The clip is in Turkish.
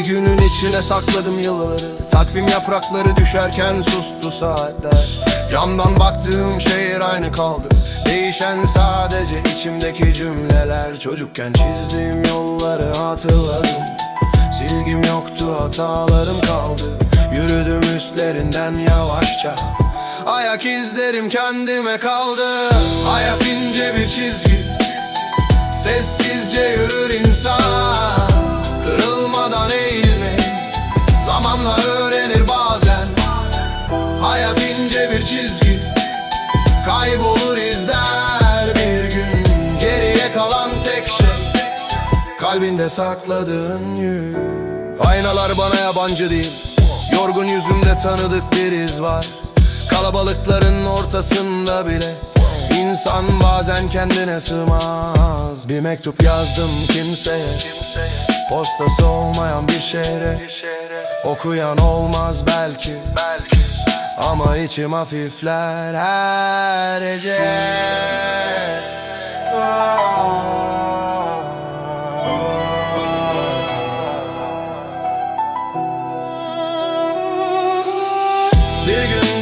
içine sakladım yılları. Takvim yaprakları düşerken sustu saatler. Camdan baktığım şehir aynı kaldı. Değişen sadece içimdeki cümleler. Çocukken çizdiğim yolları hatırladım. Silgim yoktu hatalarım kaldı. Yürüdüm üstlerinden yavaşça. Ayak izlerim kendime kaldı. Hayat ince bir çizgi. Sessizce yürür insan çizgi. Kaybolur izler bir gün. Geriye kalan tek şey Kalbinde sakladığın yük. Aynalar bana yabancı değil. Yorgun yüzümde tanıdık bir iz var. Kalabalıkların ortasında bile İnsan bazen kendine sığmaz. Bir mektup yazdım kimseye. Postası olmayan bir şehre. Okuyan olmaz belki Ama içim hafifler her gece. Bir gün